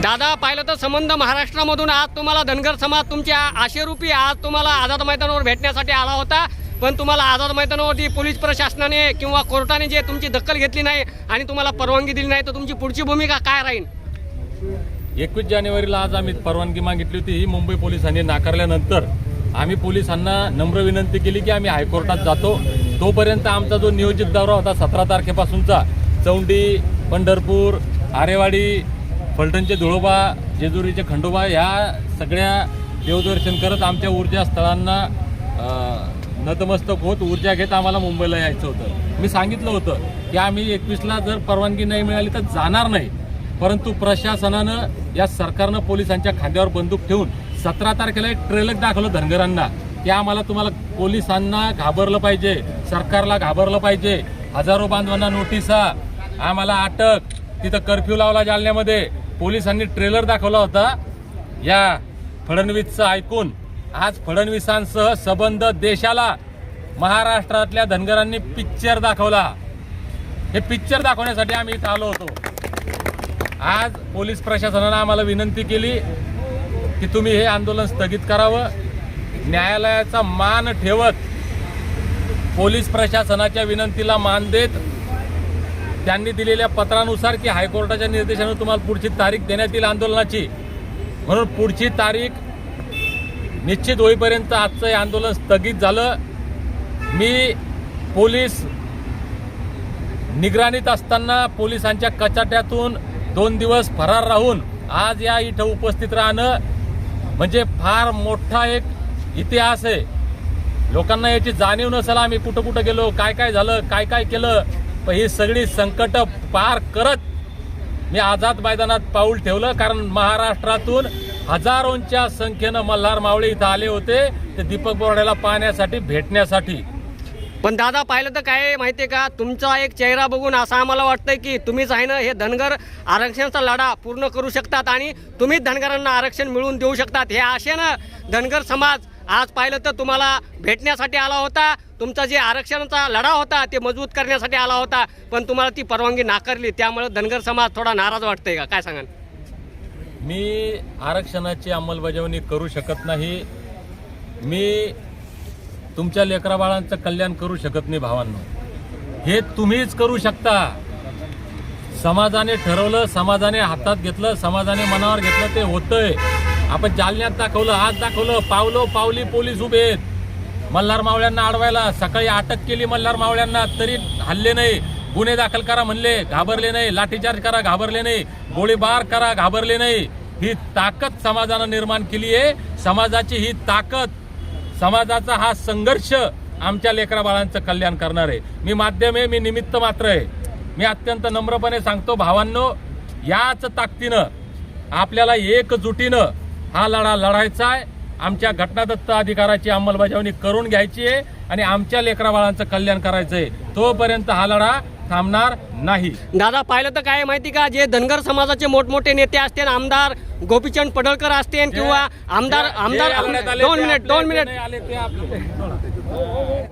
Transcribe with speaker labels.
Speaker 1: दादा पाहिलं तर संबंध महाराष्ट्रामधून आज तुम्हाला धनगर समाज तुमच्या आशेरूपी आज तुम्हाला आझाद मैदानावर भेटण्यासाठी आला होता. पण तुम्हाला आझाद मैदानावरती पोलीस प्रशासनाने किंवा कोर्टाने जे तुमची दखल घेतली नाही आणि तुम्हाला परवानगी दिली नाही तर तुमची पुढची भूमिका काय राहील?
Speaker 2: एकवीस जानेवारीला आज आम्ही परवानगी मागितली होती. ही मुंबई पोलिसांनी नाकारल्यानंतर आम्ही पोलिसांना नम्र विनंती केली की आम्ही हायकोर्टात जातो. तोपर्यंत आमचा जो नियोजित दौरा होता सतरा तारखेपासूनचा चौंडी पंढरपूर आरेवाडी फलटणचे धुळोबा जेजुरीचे खंडोबा ह्या सगळ्या देवदर्शन करत आमच्या ऊर्जा स्थळांना नतमस्तक होत ऊर्जा घेत आम्हाला मुंबईला यायचं होतं. मी सांगितलं होतं की आम्ही एकवीसला जर परवानगी नाही मिळाली तर जाणार नाही. परंतु प्रशासनानं या सरकारनं पोलिसांच्या खांद्यावर बंदूक ठेवून सतरा तारखेला एक ट्रेलक दाखवलं धनगरांना की आम्हाला तुम्हाला पोलिसांना घाबरलं पाहिजे सरकारला घाबरलं पाहिजे. हजारो बांधवांना नोटिसा आम्हाला अटक. तिथं कर्फ्यू लावला जालन्यामध्ये. पोलिसांनी ट्रेलर दाखवला होता. या फडणवीसचं ऐकून आज फडणवीसांसह संबंध देशाला महाराष्ट्रातल्या धनगरांनी पिक्चर दाखवला. हे पिक्चर दाखवण्यासाठी आम्ही इथं आलो होतो. आज पोलीस प्रशासनानं आम्हाला विनंती केली की तुम्ही हे आंदोलन स्थगित करावं. न्यायालयाचा मान ठेवत पोलीस प्रशासनाच्या विनंतीला मान देत त्यांनी दिलेल्या पत्रानुसार की हायकोर्टाच्या निर्देशानं तुम्हाला पुढची तारीख देण्यात येईल आंदोलनाची. म्हणून पुढची तारीख निश्चित होईपर्यंत आजचं हे आंदोलन स्थगित झालं. मी पोलीस निगराणीत असताना पोलिसांच्या कचाट्यातून दोन दिवस फरार राहून आज या इथं उपस्थित राहणं म्हणजे फार मोठा एक इतिहास आहे. लोकांना याची जाणीव नसेल आम्ही कुठं कुठं गेलो काय काय झालं काय काय केलं पण ही सगळी संकट पार करत मी आझाद मैदानात पाऊल ठेवलं कारण महाराष्ट्रातून हजारोंच्या संख्येनं मल्हार मावळे इथं आले होते ते दीपक बोर्ड्याला पाहण्यासाठी भेटण्यासाठी.
Speaker 1: पण दादा पाहिलं तर काय आहे माहितीये का? तुमचा एक चेहरा बघून असं आम्हाला वाटतंय की तुम्हीच आहे ना हे धनगर आरक्षणाचा लढा पूर्ण करू शकतात आणि तुम्हीच धनगरांना आरक्षण मिळवून देऊ शकतात. हे आशेनं धनगर समाज आज पाहिलं तर तुम्हाला भेटण्यासाठी आला होता. तुमचा जे आरक्षणाचा लढा होता ते मजबूत करण्यासाठी आला होता. पण तुम्हाला ती परवानगी नाकारली त्यामुळे धनगर समाज थोडा नाराज वाटतंय का? काय सांगाल?
Speaker 2: मी आरक्षणाची अंमलबजावणी करू शकत नाही. मी तुमच्या लेकराबाळांचं कल्याण करू शकत नाही भावांनो. हे तुम्हीच करू शकता. समाजाने ठरवलं समाजाने हातात घेतलं समाजाने मनावर घेतलं ते होतंय. आपण जालन्यात दाखवलं आज दाखवलं पावलो पावली पोलीस उभे आहेत. मल्हार मावळ्यांना अडवायला सकाळी अटक केली मल्हार मावळ्यांना तरी हल्ले नाही. गुन्हे दाखल करा म्हणले घाबरले नाही. लाठीचार्ज करा घाबरले नाही. गोळीबार करा घाबरले नाही. ही ताकद समाजानं निर्माण केली आहे. समाजाची ही ताकद समाजाचा हा संघर्ष आमच्या लेकरा बाळांचं कल्याण करणार आहे. मी माध्यम आहे मी निमित्त मात्र आहे. मी अत्यंत नम्रपणे सांगतो भावांनो याच ताकदीनं आपल्याला एकजुटीनं हा लढा लढायचा आहे. आमच्या घटनादत्त अधिकाराची अंमलबजावणी करून घ्यायची आहे आणि आमच्या लेकरा बाळांचं कल्याण करायचं आहे तोपर्यंत हा लढा थांबणार नाही.
Speaker 1: दादा पाहिलं तर काय माहिती का? जे धनगर समाजाचे मोठमोठे नेते असतील आमदार गोपीचंद पडळकर असतील किंवा आमदार आमदार दोन मिनिट दोन मिनिट.
Speaker 2: नाही आले ते आपले.